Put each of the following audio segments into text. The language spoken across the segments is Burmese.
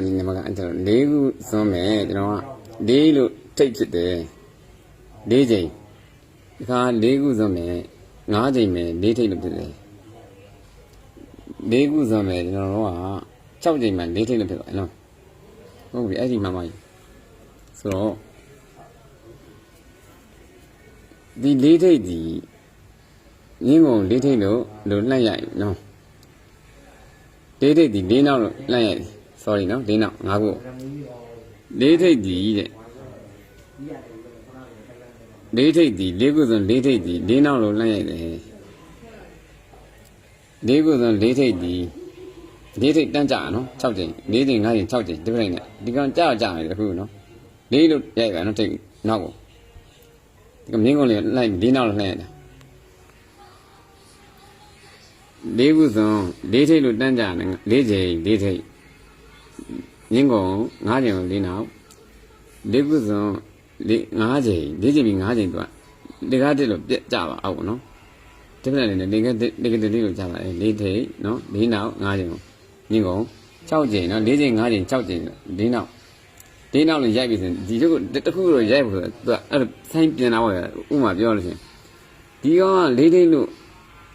ဒီနံပါတ်ကအဲ့တော့၄ခုစွန်းမယ်ကျွန်တော်က၄လို့ထိတ်ဖြစ်တယ်၄ချိန်ဒီခါ၄ခုစွန်းမယ်၅ချိန်မယ်၄ထိတ်လို့ဖြစ်တယ်၄ခုစွန်းမယ်ကျွန်တော်တို့က6ချိန်မှ၄ထိတ်လို့ဖြစ်သွားတယ်နော်ဟုတ်ပြီအဲ့ဒီမှမကြီးဆိုတော့ဒီ၄ထိတ်ဒီငင်းကုန်၄ထိတ်လို့လို့နှိုက်ရိုက်နော်၄ထိတ်ဒီ၄နောက်လို့နှိုက်ရိုက် sorry နော်၄နောက်၅ခု၄ထိတ်ဒီတဲ့၄ထိတ်ဒီ၄ခုစွန်း၄ထိတ်ဒီ၄နောက်လို့နှိုက်ရိုက်တယ်၄ခုစွန်း၄ထိတ်ဒီ၄ထိတ်တန်းကြနော်6ချိန်၄ချိန်5ချိန်6ချိန်ဒီပြိုင်နဲ့ဒီကောင်ကြာကြာနေတယ်အခုနော်၄လို့ရိုက်ပါနော်ထိတ်နောက်ကိုဒီကမြင်းကုန်လေးလိုက်၄နောက်လို့နှိုက်ရတယ်၄ခုစွန်း၄ထိတ်လို့တန်းကြတယ်၄ချိန်၄ထိတ် ရင်းကုန်9ချိန်ကို၄နောက်၄ခုစုံ၄9ချိန်၄ချိန်ပြီး9ချိန်သူကတကားတက်လို့ပြက်ကြပါအောက်နော်ဒီဖက်လည်းလေကလေကလေးကိုကြပါလေ၄ထိတ်နော်၄နောက်9ချိန်ကိုရင်းကုန်6ချိန်နော်၄ချိန်9ချိန်6ချိန်၄နောက်၄နောက်လည်းရိုက်ပြီဆိုရင်ဒီတို့တခုတော့ရိုက်ဖို့ဆိုသူကအဲ့ဆိုင်းပြင်လာပါဥမာပြောလို့ရှိရင်ဒီကောင်က၄ထိတ်လို့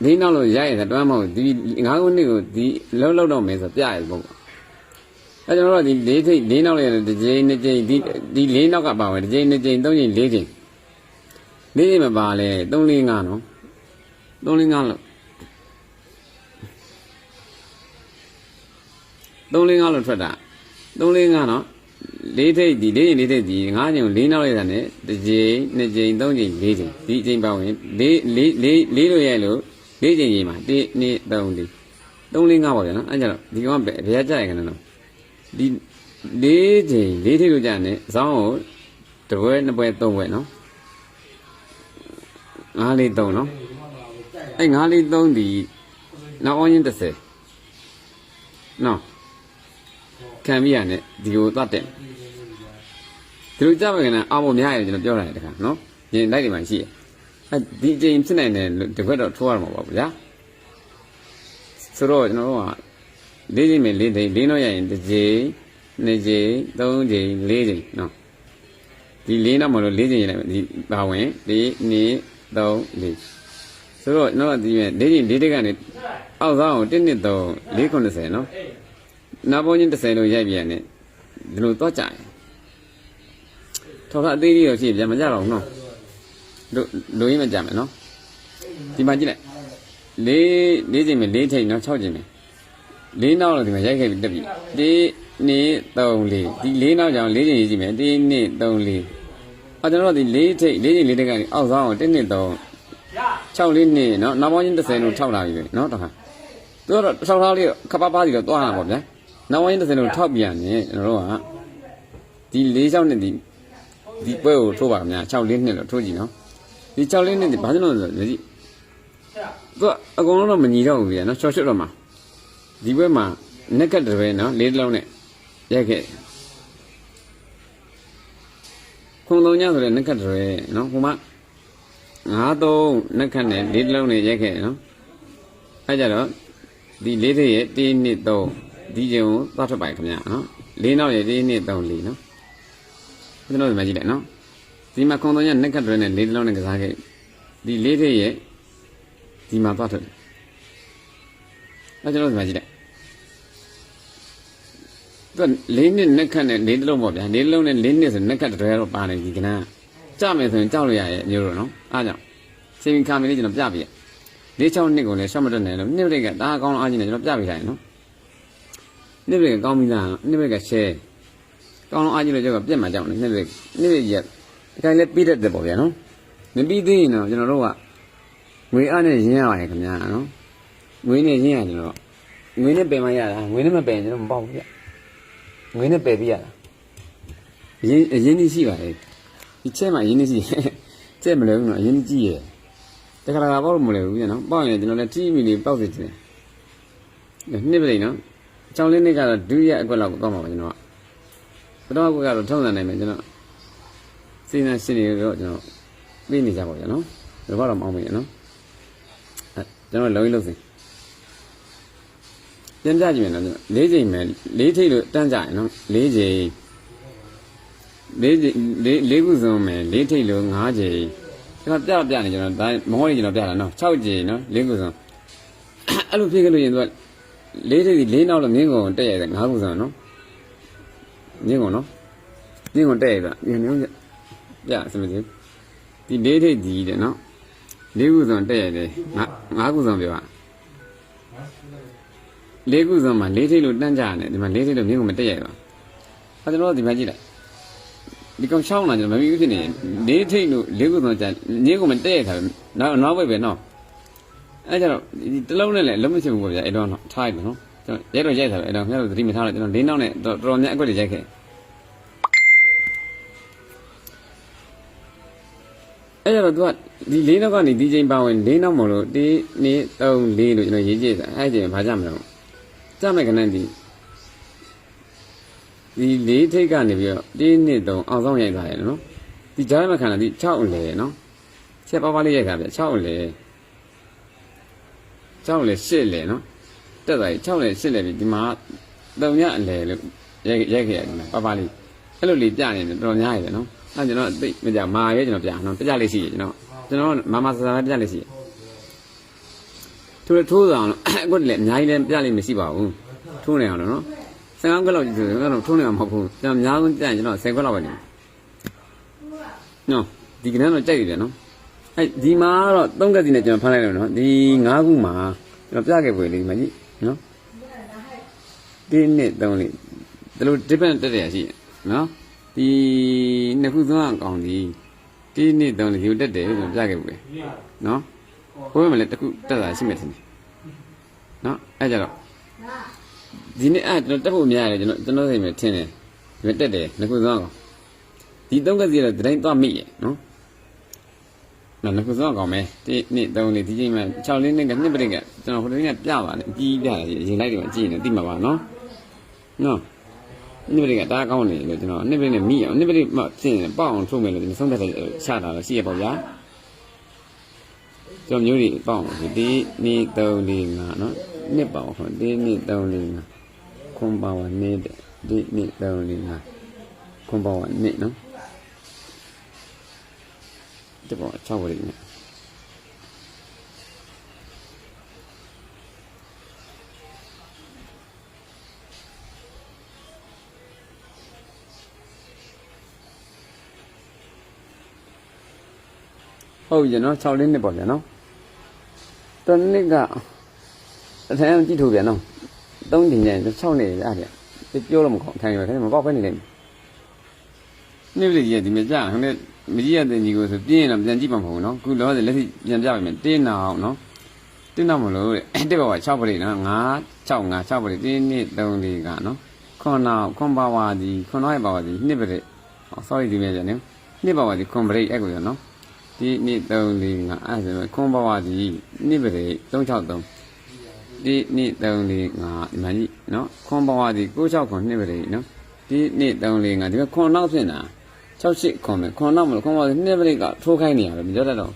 ၄နောက်လို့ရိုက်ရတယ်တွမ်းမဟုတ်ဒီ9ခုနှစ်ကိုဒီလောက်လောက်တော့မယ်ဆိုပြရပုံ အဲကျွန်တော်တို့ဒီ၄ထိပ်၄နောက်လေးတစ်ကြိမ်နှစ်ကြိမ်ဒီဒီ၄နောက်ကပါဝင်တစ်ကြိမ်နှစ်ကြိမ်သုံးကြိမ်၄ကြိမ်၄ကြိမ်မပါလဲ3 4 5နော်3 4 5လို့3 4 5လို့ထွက်တာ3 4 5နော်၄ထိပ်ဒီ၄ကြိမ်၄ထိပ်ဒီ၅ကြိမ်၄နောက်လေးတာနဲ့တစ်ကြိမ်နှစ်ကြိမ်သုံးကြိမ်၄ကြိမ်ဒီအကြိမ်ပါဝင်၄၄၄၄လို့ရဲလို့၄ကြိမ်ကြီးမှာ1 2 3 4 3 4 5ပါဗျာနော်အဲကြတော့ဒီကောင်ကဘယ်ကြရခဏနော် ဒီ၄ချိန်၄ထိပ်လို့ကြာနေဇောင်းကိုတစ်ပွဲနှစ်ပွဲသုံးပွဲနော်၅လေးသုံးနော်အဲ့၅လေးသုံးဒီနောက်အောင်ရင်30နော်ခံပြီးရတယ်ဒီကိုသတ်တယ်ဒီလိုကြပါကနဲ့အောက်မများရတယ်ကျွန်တော်ပြောတာတခါနော်ရင်လိုက်နေမှရှိရအဲ့ဒီအချိန်ဖြစ်နိုင်တယ်ဒီဘက်တော့ထိုးရမှာပါဗျာဆိုတော့ကျွန်တော်တို့က လေးချိန်မယ်လေးချိန်လေးတော့ရရင်တစ်ချိန်နှစ်ချိန်သုံးချိန်လေးချိန်နော်ဒီလေးတော့မလို့လေးချိန်ရလိုက်မယ်ဒီပါဝင်လေးနှစ်သုံးလေးဆိုတော့တော့ဒီမဲ့လေးချိန်လေးတက်ကနေအောက်ဆောင်1နှစ်3 490နော်နောက်ပေါင်းချင်း30လို့ရိုက်ပြန်တယ်ဒီလိုတော့ကြရင်ထောက်ထအသေးလေးတော့ရှိပြန်မကြတော့ဘူးနော်တို့လိုရင်းမကြမယ်နော်ဒီမှာကြည့်လိုက်လေးလေးချိန်မယ်လေးချိန်နော်6ချိန်မယ် လေးနောက်တော့ဒီမှာရိုက်ခဲ့ပြီးတက်ပြီ1 2 3 4ဒီလေးနောက်ကြောင်လေးချိန်ရေးကြည့်မယ်1 2 3 4အော်ကျွန်တော်တို့ဒီလေးထိတ်လေးချိန်လေးတက်ကနေအောက်ဆောင်1 2 3 6လေးနှစ်နော်နောက်ပေါင်းချင်း30လို့ထောက်လာပြီပဲနော်တခါသူကတော့ထောက်ထားလေးခပ်ပါးပါးစီတော့တွားတာပေါ့ဗျာနောက်ပေါင်းချင်း30လို့ထောက်ပြန်နေကျွန်တော်တို့ကဒီလေးချောင်းနဲ့ဒီဒီပွဲကိုထိုးပါခင်ဗျာ6လေးနှစ်လို့ထိုးကြည့်နော်ဒီ6လေးနှစ်ဒီဘာလို့လဲဆိုတော့ဒီသူကအကုန်လုံးတော့မညီတော့ဘူးဗျာနော်ချော့ချွတ်တော့မှာ ဒီဘက်မှာနက်ကတ်တစ်ပဲနော်လေးတစ်လုံးနဲ့ရိုက်ခဲ့ခုံသုံးညဆိုတဲ့နက်ကတ်တစ်ပဲနော်ဟိုမှာငါးသုံးနက်ကတ်နဲ့လေးတစ်လုံးနဲ့ရိုက်ခဲ့နော်အဲကြတော့ဒီလေးသေးရဲ့1 2 3ဒီကျုံသွားထွက်ပါခင်ဗျာနော်လေးနောက်ရဲ့1 2 3 4နော်ကျွန်တော်ဒီမှာကြည့်လိုက်နော်ဒီမှာခုံသုံးညနက်ကတ်တစ်ပဲနဲ့လေးတစ်လုံးနဲ့ကစားခဲ့ဒီလေးသေးရဲ့ဒီမှာသွားထွက် တယ်အဲကျွန်တော်ဒီမှာကြည့်လိုက်သူကလေးနှစ်နက်ခတ်နဲ့လေးတစ်လုံးပေါ့ဗျာလေးတစ်လုံးနဲ့လေးနှစ်ဆိုနက်ခတ်တည်းတော့ပါနေဒီကနန်းကြမယ်ဆိုရင်ကြောက်လို့ရရဲ့အမျိုးတို့နော်အားကြောင့်စေမီကာမီလေးကျွန်တော်ပြပြရလေးချောင်းနှစ်ကိုလည်းရှော့မတက်နိုင်လို့နှစ်ရိတ်ကဒါကောင်းအားကြီးနေကျွန်တော်ပြပြထားရင်နော်နှစ်ရိတ်ကကောင်းပြီလားနှစ်ရိတ်က share ကောင်းအားကြီးလို့ကြောက်ကပြက်မှာကြောက်နေနှစ်ရိတ်နှစ်ရိတ်ရက်ဒီတိုင်းလည်းပြီးတတ်တယ်ပေါ့ဗျာနော်မပြီးသေးရင်တော့ကျွန်တော်တို့ကငွေအားနဲ့ရင်းရပါတယ်ခင်ဗျာနော် ငွေနဲ့ရင်းရကျွန်တော်ငွေနဲ့ပယ်မရတာငွေနဲ့မပယ်ရင်ကျွန်တော်မပေါ့ဘူးဗျငွေနဲ့ပယ်ပြရတာအရင်အရင်ကြီးရှိပါလေဒီချက်မှာအရင်ကြီးရှိချက်မလဲဘူးနော်အရင်ကြီးရယ်တခါတခါပေါ့လို့မလဲဘူးညနော်ပေါ့ရင်ကျွန်တော်လည်းတီးမီလေးပောက်စီတယ်နှစ်ပြိနော်ချောင်းလေးနှစ်ကတော့ဒုရအကွက်လောက်တော့မှာပါကျွန်တော်ကပထမကွက်ကတော့ထုံးစံနိုင်မယ်ကျွန်တော်စိနေရှင်းနေတော့ကျွန်တော်ပြေးနေကြပါဗျာနော်ဘယ်တော့မှမအောင်ဘူးနော်အဲကျွန်တော်လုံးလုံးစင် ပြန်ပြကြည့်မယ်နော်၄ချိန်မယ်၄ထိပ်လို့တန်းကြရင်နော်၄ချိန်၄ချိန်၄၄ခုစုံမယ်၄ထိပ်လို့၅ချိန်ကျွန်တော်ပြပြနေကျွန်တော်ဒါမဟုတ်ရင်ကျွန်တော်ပြတာနော်6ချိန်နော်၄ခုစုံအဲ့လိုဖြစ်ခဲ့လို့ရင်သူက၄ထိပ်၄နောက်လို့မြင်းကုန်တက်ရတယ်၅ခုစုံနော်မြင်းကုန်နော်မြင်းကုန်တက်ရတာဒီမျိုးပြစမစီဒီ၄ထိပ်ဒီတဲ့နော်၄ခုစုံတက်ရတယ်၅၅ခုစုံပြောပါ လေးခုစုံမှာလေးထိပ်လို့တန်းကြရတယ်ဒီမှာလေးထိပ်လို့မြင်းကိုမတက်ရပါအဲကျွန်တော်တို့ဒီမှာကြည့်လိုက်ဒီကောင်ရှောင်းလာကျွန်တော်မပြီးဘူးဖြစ်နေလေးထိပ်လို့လေးခုစုံကြမြင်းကိုမတက်ရတာနောက်နောက်ဘက်ပဲနော်အဲကြတော့ဒီတလုံးနဲ့လည်းလုံးမချင်ဘူးပေါ့ဗျာအဲ့တော့ထားလိုက်မယ်နော်ကျွန်တော်ရဲတော့ရိုက်တာပဲအဲ့တော့မြတ်တို့သတိမထားတော့ကျွန်တော်လေးနောက်နဲ့တော်တော်များအကွက်တွေရိုက်ခဲ့အဲ့ကြတော့ तू ကဒီလေးနောက်ကနေဒီချိန်ပါဝင်လေးနောက်မလို့1 2 3 4လို့ကျွန်တော်ရေးကြည့်တာအဲ့ချိန်ဘာကြမလို့ ကြမဲ့ကနန်းဒီဒီလေးထိတ်ကနေပြီးတော့တင်းနှစ်တုံအောင်ဆောင်ရိုက်သွားတယ်နော်ဒီကြားမဲ့ခန္ဓာဒီ6လေနော်ချက်ပါးပါးလေးရိုက်တာဗျ6လေ6လေ8လေနော်တက်သွားပြီ6လေ8လေပြီဒီမှာတုံညအလေလို့ရိုက်ရိုက်ခဲ့ရတယ်နော်ပါးပါးလေးအဲ့လိုလေးပြနေတယ်တော်တော်များရတယ်နော်အဲ့ကျွန်တော်သိမကြမာရဲကျွန်တော်ပြနော်ပြကြလေးရှိရကျွန်တော်ကျွန်တော်မမဆဆပြကြလေးရှိရ ထိုးထိုးဆောင်အခုလည်းအများကြီးလည်းပြလေးမရှိပါဘူးထိုးနေအောင်နော်15ခွက်လောက်ကြည့်ဆိုတော့ထိုးနေအောင်မဟုတ်ဘူးကျွန်တော်အများဆုံးကြိုက်ကျွန်တော်10ခွက်လောက်ပဲနေနော်ဒီကနေ့တော့ကြိုက်ပြီဗျနော်အဲ့ဒီမှာတော့3ကက်စီနဲ့ကျွန်တော်ဖမ်းလိုက်လို့နော်ဒီ9ခုမှာကျွန်တော်ပြခဲ့ပွေလေးဒီမှာကြည့်နော်ဒီနှစ်3လေးဒီလို different တက်တယ်ရှိရနော်ဒီနှစ်ခုသုံးအောင်ကောင်းဒီဒီနှစ်3လေးဒီတက်တယ်ကျွန်တော်ပြခဲ့ပွေနော် ဘိုးမလည်းတစ်ခုတက်တာရှိမယ်ထင်တယ်နော်အဲ့ကြတော့ဒီနေ့အဲ့ကျွန်တော်တက်ဖို့များရတယ်ကျွန်တော်ကျွန်တော်စိတ်မှာထင်တယ်ဒီမှာတက်တယ်နှစ်ခုသုံးအောင်ဒီသုံးကစီတော့ဒတိုင်းသွားမိရဲ့နော်နော်နှစ်ခုသုံးအောင်မယ်ဒီနေ့သုံးလေးဒီချိန်မှာ6လေးနဲ့ကနှစ်ပရိကကျွန်တော်ဟိုတည်းကပြပါတယ်အကြီးပြတယ်ရင်လိုက်တယ်မှာကြည့်နေသိမှာပါနော်နော်နှစ်ပရိကတားကောင်းနေလို့ကျွန်တော်နှစ်ပရိနဲ့မိအောင်နှစ်ပရိမှရှင်းပေါအောင်ထုတ်မယ်လို့ကျွန်တော်ဆုံးဖြတ်တယ်ချတာတော့ရှိရပေါ့ဗျာ ကျွန်တော်မျိုးတွေပေါအောင်ဒီနေ့3 4 5နော်နှစ်ပေါအောင်ဟောဒီနေ့3 4 5ခွန်ပါဝနေတဲ့ဒီနေ့3 4 5ခွန်ပါဝနေနော်ဒီပေါ်6ဝရိနဲ့ဟုတ်ပြီနော်6လေးနှစ်ပေါ့ဗျာနော် တနစ်ကအထမ်းကြည့်ထုတ်ဗျာနော်3တင်ည6နေရဗျာပြောလို့မကောင်းထိုင်ရခင်မပေါက်ဖဲနေလိမ့်မယ်နေ့ပြည်ကြီးကဒီမှာကြာဟိုနေ့မကြီးရတဲ့ညီကိုဆိုပြင်းရင်တော့ပြန်ကြည့်မှာမဟုတ်ဘူးနော်ခုလောဆယ်လက်ရှိပြန်ပြပါမယ်တင်းနာအောင်နော်တင်းနာမလို့တဲ့တစ်ဘဝ6ပရိနော်9 6 5 6ပရိတင်းနှစ်3 4ကနော်ခွန်နာခွန်ပါဝါဒီခွန်တော်ရဲ့ပါဝါဒီနှစ်ပရိဟော sorry ဒီမြဲကြနေနှစ်ပါဝါဒီခွန်ပရိအဲ့ကိုရနော် ဒီနှစ်3 4 5အဲ့ဆိုခွန်ပါဝါဒီနှစ်ပရိ363ဒီနှစ်3 4 5ဒီမှာကြီးနော်ခွန်ပါဝါဒီ96ခွန်နှစ်ပရိနော်ဒီနှစ်3 4 5ဒီမှာခွန်နောက်ဖြစ်နေတာ68ခွန်မယ်ခွန်နောက်မလို့ခွန်ပါဝါဒီနှစ်ပရိကထိုးခိုင်းနေရတယ်မပြောတတ်တော့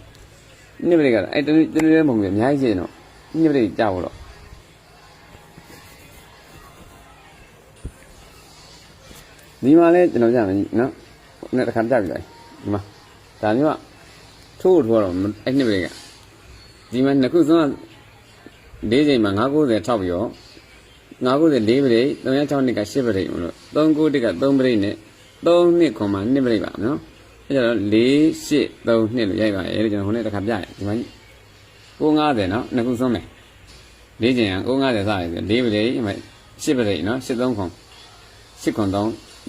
နှစ်ပရိကအဲ့တနည်းတနည်းပုံပြအများကြီးရှင်တော့နှစ်ပရိကြောက်တော့ဒီမှာလဲကျွန်တော်ကြာမယ်နော်နဲ့တစ်ခါကြာပြီလိုက်ဒီမှာဒါမျိုးက ထိုးထိုးတော့အဲ့နှစ်ပရိကဒီမှာနှစ်ခုဆုံး၄ချိန်မှာ990ထောက်ပြီးတော့990 4ပရိ306နှစ်က8ပရိမလို့39တက်က3ပရိနဲ့3နှစ်ခွန်မှာ2ပရိပါနော်အဲ့ကြတော့4 8 3နှစ်လို့ရိုက်ပါရဲ့လို့ကျွန်တော်ဟိုနေ့တစ်ခါပြရတယ်ဒီမှာကြီး990နော်နှစ်ခုဆုံးမယ်၄ချိန်က990စရတယ်4ပရိအမ8ပရိနော်83ခွန်8ခွန်3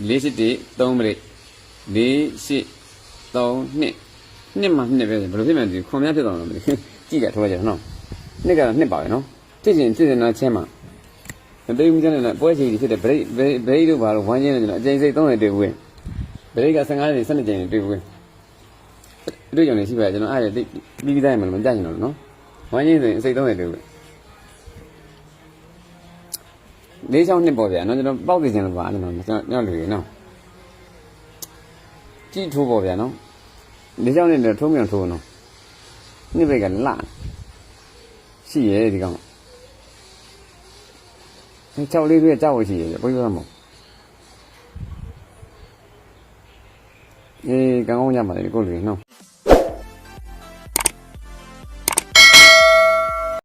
4 8 3ပရိ4 8 3နှစ် နှစ်မှနှစ်ပဲဘယ်လိုဖြစ်မှန်းဒီခွန်များဖြစ်သွားမှာမသိကြည့်ကြထိုးကြရနော်နှစ်ကတော့နှစ်ပါပဲနော်ဖြစ်ချင်းဖြစ်နေတာချင်းမှာမသိဘူးကျန်တဲ့ပွဲချိန်ကြီးဖြစ်တဲ့ဗရိတ်ဗရိတ်တို့ဘာလို့ဝမ်းကျင်းနေကြတော့အကျဉ်းစိတ်30တွေ့ဝင်ဗရိတ်က15ရက်12ကျင်းတွေ့ဝင်တွေ့ကြုံနေရှိပါကျွန်တော်အဲ့ဒါပြီးပြီးတိုင်းမလို့မကြိုက်ရင်တော့နော်ဝမ်းကျင်းဆိုရင်အစိတ်30တွေ့ဝင်လေးချောင်းနှစ်ပေါ့ဗျာနော်ကျွန်တော်ပေါက်သိချင်လို့ပါအဲ့လိုကျွန်တော်ညောက်လူရေနော်ကြည့်ထိုးပေါ့ဗျာနော် လေးချောင်းနှစ်တော့ထုံးမြန်ထိုးနော်နှစ်ဘက်ကလှရှိရဲဒီကောင်အဲ6လေးပြကြောက်ရှိရဘုန်းကြီးကမဟုတ်အေးကောင်းကောင်းကြပါလေကိုလူနော်